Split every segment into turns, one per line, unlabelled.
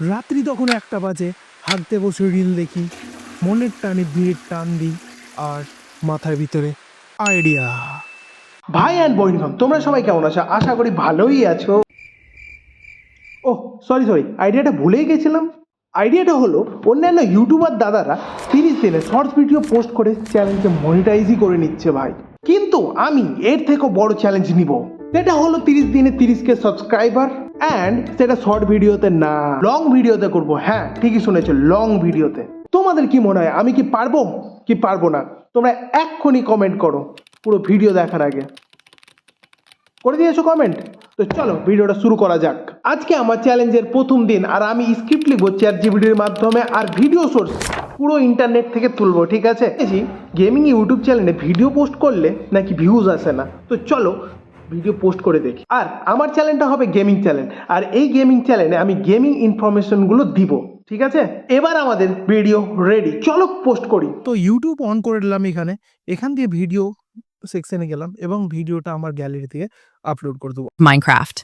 রাত্রি তখন একটা বাজে। হাঁটতে বসে রিল দেখি। মনের টানে ভিড়ের টান দিই আর মাথার ভিতরে আইডিয়া
ভাই অ্যান্ড বইনগণ তোমরা সবাই কেমন আছো? আশা করি ভালোই আছো। ও সরি সরি আইডিয়াটা ভুলেই গেছিলাম। আইডিয়াটা হলো, অন্যান্য ইউটিউবার দাদারা তিরিশ দিনে শর্টস ভিডিও পোস্ট করে চ্যানেলকে মনিটাইজই করে নিচ্ছে ভাই। কিন্তু আমি এর থেকেও বড় চ্যালেঞ্জ নিব। সেটা হলো তিরিশ দিনে তিরিশকে সাবস্ক্রাইবার অ্যান্ড সেটা শর্ট ভিডিওতে না লং ভিডিওতে করব। হ্যাঁ ঠিকই শুনেছো লং ভিডিওতে তোমাদের কি মনে হয়, আমি কি পারব? কি পারব না? তোমরা এক্ষুনি কমেন্ট করো, পুরো ভিডিও দেখার আগে। করে দিয়েছ কমেন্ট তো চলো ভিডিওটা শুরু করা যাক। আজকে আমার চ্যালেঞ্জের প্রথম দিন, আর আমি স্ক্রিপ্ট লিখব চ্যাট জিবিডির মাধ্যমে, আর ভিডিও সোর্স পুরো ইন্টারনেট থেকে তুলবো, ঠিক আছে? গেমিং ইউটিউব চ্যানেলে ভিডিও পোস্ট করলে নাকি ভিউজ আসে না। তো চলো ভিডিও পোস্ট করে দেখি। আর আমার চ্যানেলটা হবে গেমিং চ্যানেল। আর এই গেমিং চ্যানেলে আমি গেমিং ইনফরমেশনগুলো দিব। ঠিক আছে? এবার আমাদের ভিডিও রেডি চলো পোস্ট করি।
তো ইউটিউব অন করে দিলাম এখানে। এখান দিয়ে ভিডিও সেকশনে গেলাম এবং ভিডিওটা আমার গ্যালারি থেকে আপলোড করে দেবো।
Minecraft.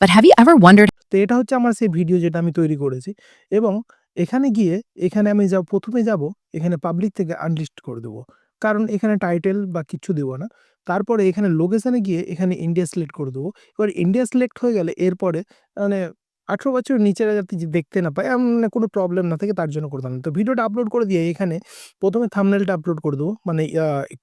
But have you ever wondered
তো এটা হচ্ছে আমার সেই ভিডিও যেটা আমি তৈরি করেছি। এবং এখানে গিয়ে এখানে আমি যা প্রথমে যাব এখানে পাবলিক থেকে আনলিস্ট করে দেবো। কারণ এখানে টাইটেল বা কিছু দেবো না। তারপরে এখানে লোকেশানে গিয়ে এখানে ইন্ডিয়া সিলেক্ট করে দেবো। এবার ইন্ডিয়া সিলেক্ট হয়ে গেলে এরপরে মানে আঠেরো বছর নিচেরা যাতে দেখতে না পায় মানে কোনো প্রবলেম না থাকে, তার জন্য করতাম তো ভিডিওটা আপলোড করে দিয়ে এখানে প্রথমে থামনেলটা আপলোড করে দেবো। মানে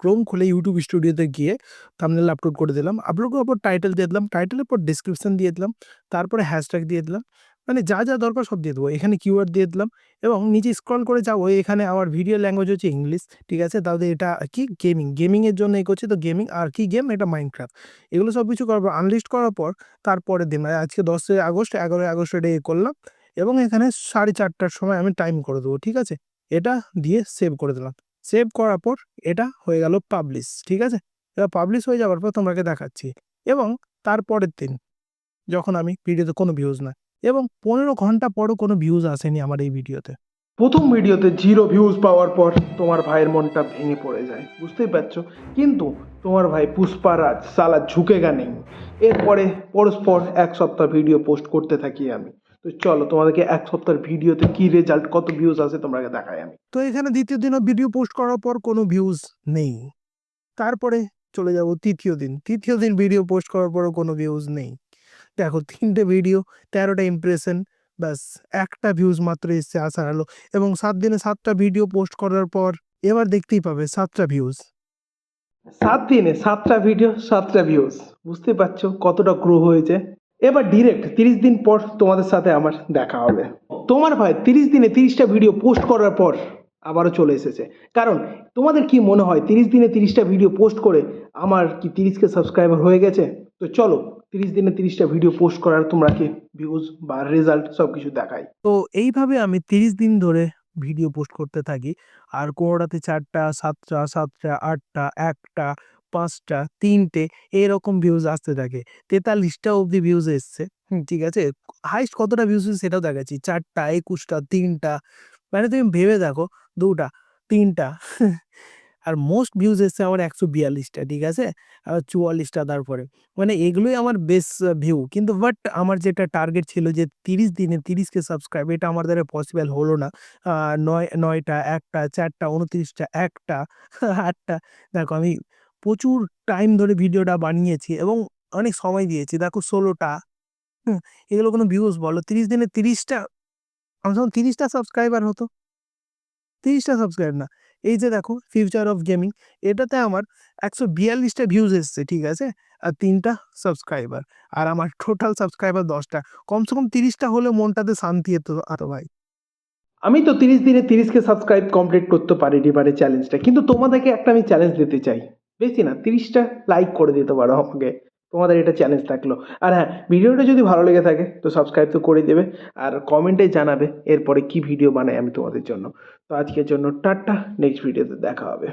ক্রোম খুলে ইউটিউব স্টুডিওতে গিয়ে থামনেল আপলোড করে দিলাম। আপলোড করার পর টাইটেল দিয়ে দিলাম। টাইটেলের পর ডিসক্রিপশন দিয়ে দিলাম। তারপরে হ্যাশট্যাগ দিয়ে দিলাম। মানে যা যা দরকার সব দিয়ে দেবো। এখানে কিওয়ার্ড দিয়ে দিলাম এবং নিচে স্ক্রল করে যাব এখানে আমার ভিডিও ল্যাঙ্গুয়েজ হচ্ছে ইংলিশ ঠিক আছে? তাহলে এটা কি? গেমিং গেমিংয়ের জন্য এই করছি তো গেমিং আর কি গেম এটা মাইনক্রাফট এগুলো সব কিছু করার পর আনলিস্ট করার পর তারপরের দিন মানে আজকে দশই আগস্ট, এগারোই আগস্ট এটা এ করলাম এবং এখানে সাড়ে চারটার সময় আমি টাইম করে দেবো, ঠিক আছে? এটা দিয়ে সেভ করে দিলাম। সেভ করার পর এটা হয়ে গেল পাবলিশ ঠিক আছে? এবার পাবলিশ হয়ে যাওয়ার পর তোমাকে দেখাচ্ছি এবং তারপরের দিন যখন আমি ভিডিওতে কোনো ভিউজ না এবং পনেরো ঘণ্টা পরও কোনো ভিউজ আসেনি আমার এই ভিডিওতে
প্রথম ভিডিওতে জিরো ভিউজ পাওয়ার পর তোমার ভাইয়ের মনটা ভেঙে পড়ে যায় বুঝতেই পারছ? কিন্তু তোমার ভাই পুষ্পারাজ সালা ঝুঁকেগা নেই। এরপরে পরস্পর এক সপ্তাহ ভিডিও পোস্ট করতে থাকি আমি। তো চলো তোমাদেরকে এক সপ্তাহের ভিডিওতে কি রেজাল্ট কত ভিউজ আছে তোমাকে দেখাই আমি।
তো এখানে দ্বিতীয় দিনও ভিডিও পোস্ট করার পর কোনো ভিউজ নেই। তারপরে চলে যাব তৃতীয় দিন। তৃতীয় দিন ভিডিও পোস্ট করার পরও কোনো ভিউজ নেই। দেখো, তিনটে ভিডিও তেরোটা ইমপ্রেশন ব্যাস, একটা ভিউজ মাত্র এসছে আসা হলো এবং সাত দিনে সাতটা ভিডিও পোস্ট করার পর, এবার দেখতেই পাবে সাতটা ভিউজ
সাত দিনে সাতটা ভিডিও সাতটা ভিউজ বুঝতে পারছ কতটা গ্রো হয়েছে? এবার ডিরেক্ট তিরিশ দিন পর তোমাদের সাথে আমার দেখা হবে। তোমার ভাই তিরিশ দিনে তিরিশটা ভিডিও পোস্ট করার পর আবারও চলে এসেছে। কারণ তোমাদের কি মনে হয়, তিরিশ দিনে তিরিশটা ভিডিও পোস্ট করে আমার কি তিরিশকে সাবস্ক্রাইবার হয়ে গেছে? তো চলো তিরিশ দিনে তিরিশটা ভিডিও পোস্ট করার তোমরা কি ভিউজ বা রেজাল্ট সব কিছু দেখাই
তো এইভাবে আমি তিরিশ দিন ধরে ভিডিও পোস্ট করতে থাকি। আর কোনোটাতে চারটা, সাতটা সাতটা, আটটা, একটা, পাঁচটা, তিনটে, এরকম ভিউজ আসতে থাকে। তেতাল্লিশটা অবধি ভিউজ এসছে ঠিক আছে? হাইস্ট কতটা ভিউজ সেটাও দেখাচ্ছি। চারটা, একুশটা, তিনটা মানে তুমি ভেবে দেখো, দুটা, তিনটা আর মোস্ট ভিউজ এসছে আমার একশো বিয়াল্লিশটা, ঠিক আছে? আর চুয়াল্লিশটা তারপরে মানে এগুলোই আমার বেশ ভিউ কিন্তু বাট আমার যেটা টার্গেট ছিল যে তিরিশ দিনে তিরিশকে সাবস্ক্রাইব এটা আমার দ্বারা পসিবল হলো না। নয়, নয়টা, একটা, চারটা, উনত্রিশটা, একটা, আটটা। দেখো আমি প্রচুর টাইম ধরে ভিডিওটা বানিয়েছি এবং অনেক সময় দিয়েছি। দেখো ষোলোটা এগুলো কোনো ভিউজ বলো? তিরিশ দিনে তিরিশটা, আমার যখন তিরিশটা সাবস্ক্রাইবার হতো, তিরিশটা সাবস্ক্রাইব না। এই যে দেখো ফিউচার অফ গেমিং এটাতে আমার একশো বিয়াল্লিশটা ভিউজ এসছে, ঠিক আছে? আর তিনটা সাবস্ক্রাইবার আর আমার টোটাল সাবস্ক্রাইবার দশটা। কমসে কম তিরিশটা হলে মনটাতে শান্তি হতো আরও ভাই।
আমি তো তিরিশ দিনে তিরিশকে সাবস্ক্রাইব কমপ্লিট করতে পারে চ্যালেঞ্জটা কিন্তু তোমাদেরকে একটা আমি চ্যালেঞ্জ দিতে চাই। বেশি না, তিরিশটা লাইক করে দিতে পারো আমাকে। তোমাদের এটা চ্যালেঞ্জ থাকল। আর হ্যাঁ ভিডিওটা যদি ভালো লেগে থাকে, তো সাবস্ক্রাইব তো করে দেবে। আর কমেন্টে জানাবে, এরপরে কি ভিডিও বানাই আমি তোমাদের জন্য। তো আজকের জন্য টাটা নেক্সট ভিডিওতে দেখা হবে।